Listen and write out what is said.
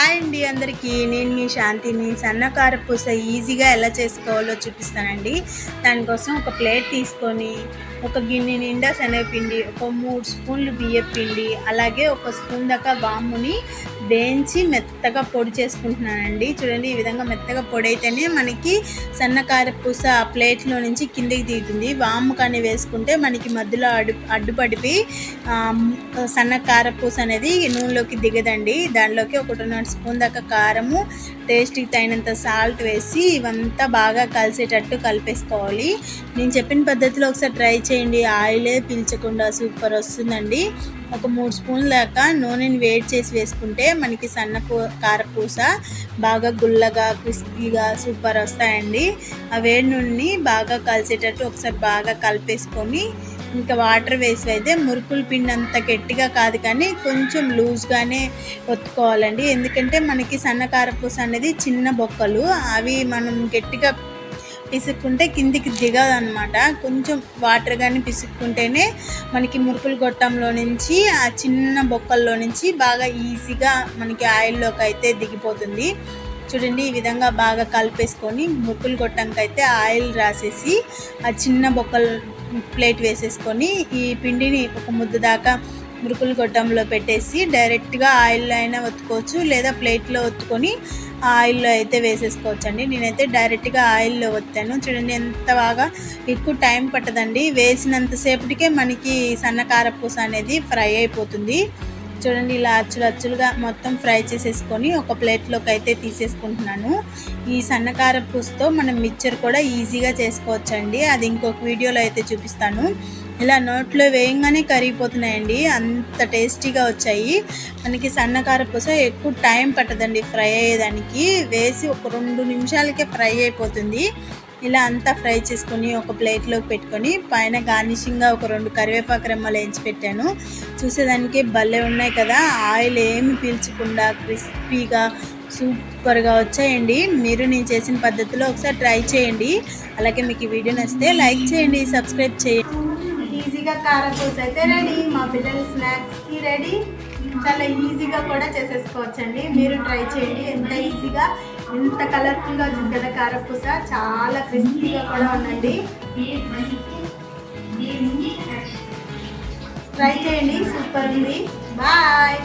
Hi అండి అందరికీ. నేను మీ శాంతిని. సన్నకార పూస ఈజీగా ఎలా చేసుకోవాలో చూపిస్తానండి. దానికోసం ఒక ప్లేట్ తీసుకొని ఒక గిన్నె నిండా శనగపిండి ఒక మూడు స్పూన్లు బియ్యం పిండి అలాగే ఒక స్పూన్ దాకా వాముని వేయించి మెత్తగా పొడి చేసుకుంటున్నానండి. చూడండి ఈ విధంగా మెత్తగా పొడి అయితేనే మనకి సన్నకార పూస ఆ ప్లేట్లో నుంచి కిందికి దిగుతుంది. వాము కానీ వేసుకుంటే మనకి మధ్యలో అడ్డు అడ్డుపడిపి సన్నకార సన్న కారపూస అనేది నూనెలోకి దిగదండి. దానిలోకి ఒకటిన్నర స్పూన్ దాకా కారము టేస్ట్కి తగినంత సాల్ట్ వేసి ఇవంతా బాగా కలిసేటట్టు కలిపేసుకోవాలి. నేను చెప్పిన పద్ధతిలో ఒకసారి ట్రై చేయండి. ఆయిలే పీల్చకుండా సూపర్ వస్తుందండి. ఒక మూడు స్పూన్ల దాకా నూనెని వేడి చేసి వేసుకుంటే మనకి సన్న పూ కారపూస బాగా గుల్లగా క్రిస్పీగా సూపర్ వస్తాయండి. ఆ వేడి నూనెని బాగా కలిసేటట్టు ఒకసారి బాగా కలిపేసుకొని ఇంకా వాటర్ వేసి అయితే మురుకుల పిండి అంత గట్టిగా కాదు కానీ కొంచెం లూజ్గానే ఒత్తుకోవాలండి. ఎందుకంటే మనకి సన్న కారపూస అనేది చిన్న బొక్కలు అవి మనం గట్టిగా పిసుక్కుంటే కిందికి దిగదు అనమాట కొంచెం వాటర్ కానీ పిసుక్కుంటేనే మనకి మురుకులు గొట్టంలో నుంచి ఆ చిన్న బొక్కల్లో నుంచి బాగా ఈజీగా మనకి ఆయిల్లోకి అయితే దిగిపోతుంది. చూడండి ఈ విధంగా బాగా కలిపేసుకొని మురుకులు గొట్టంకైతే ఆయిల్ రాసేసి ఆ చిన్న బొక్కలు ప్లేట్ వేసేసుకొని ఈ పిండిని ఒక ముద్ద దాకా మురుకులు గొట్టంలో పెట్టేసి డైరెక్ట్గా ఆయిల్లో అయినా ఒత్తుకోవచ్చు లేదా ప్లేట్లో ఒత్తుకొని ఆయిల్లో అయితే వేసేసుకోవచ్చు అండి నేనైతే డైరెక్ట్గా ఆయిల్లో వత్తాను చూడండి ఎంత బాగా ఎక్కువ టైం పట్టదండి. వేసినంతసేపటికే మనకి సన్న కారపూస అనేది ఫ్రై అయిపోతుంది. చూడండి ఇలా అచ్చులు అచ్చులుగా మొత్తం ఫ్రై చేసేసుకొని ఒక ప్లేట్లోకి అయితే తీసేసుకుంటున్నాను. ఈ సన్నకార పూసతో మనం మిక్చర్ కూడా ఈజీగా చేసుకోవచ్చండి. అది ఇంకొక వీడియోలో అయితే చూపిస్తాను. ఇలా నోట్లో వేయంగానే కరిగిపోతున్నాయండి. అంత టేస్టీగా వచ్చాయి. మనకి సన్నకార పూస ఎక్కువ టైం పట్టదండి ఫ్రై అయ్యేదానికి. వేసి ఒక రెండు నిమిషాలకే ఫ్రై అయిపోతుంది. ఇలా అంతా ఫ్రై చేసుకొని ఒక ప్లేట్లోకి పెట్టుకొని పైన గార్నిషింగ్గా ఒక రెండు కరివేపాకు రెమ్మలు వేయించి పెట్టాను. చూసేదానికి భలే ఉన్నాయి కదా. ఆయిల్ ఏమి పీల్చకుండా క్రిస్పీగా సూపర్గా వచ్చాయండి. మీరు నేను చేసిన పద్ధతిలో ఒకసారి ట్రై చేయండి. అలాగే మీకు ఈ వీడియో నచ్చితే లైక్ చేయండి సబ్స్క్రైబ్ చేయండి. ఈజీగా కారపూస అయితే రెడీ మా పిల్లల స్నాక్స్కి రెడీ చాలా ఈజీగా కూడా చేసేసుకోవచ్చండి. మీరు ట్రై చేయండి. ఎంత ఈజీగా ఎంత కలర్ఫుల్గా వచ్చింది కదా కారపూస చాలా క్రిస్పీగా కూడా ఉందండి. ట్రై చేయండి. సూపర్ ఉంది. బాయ్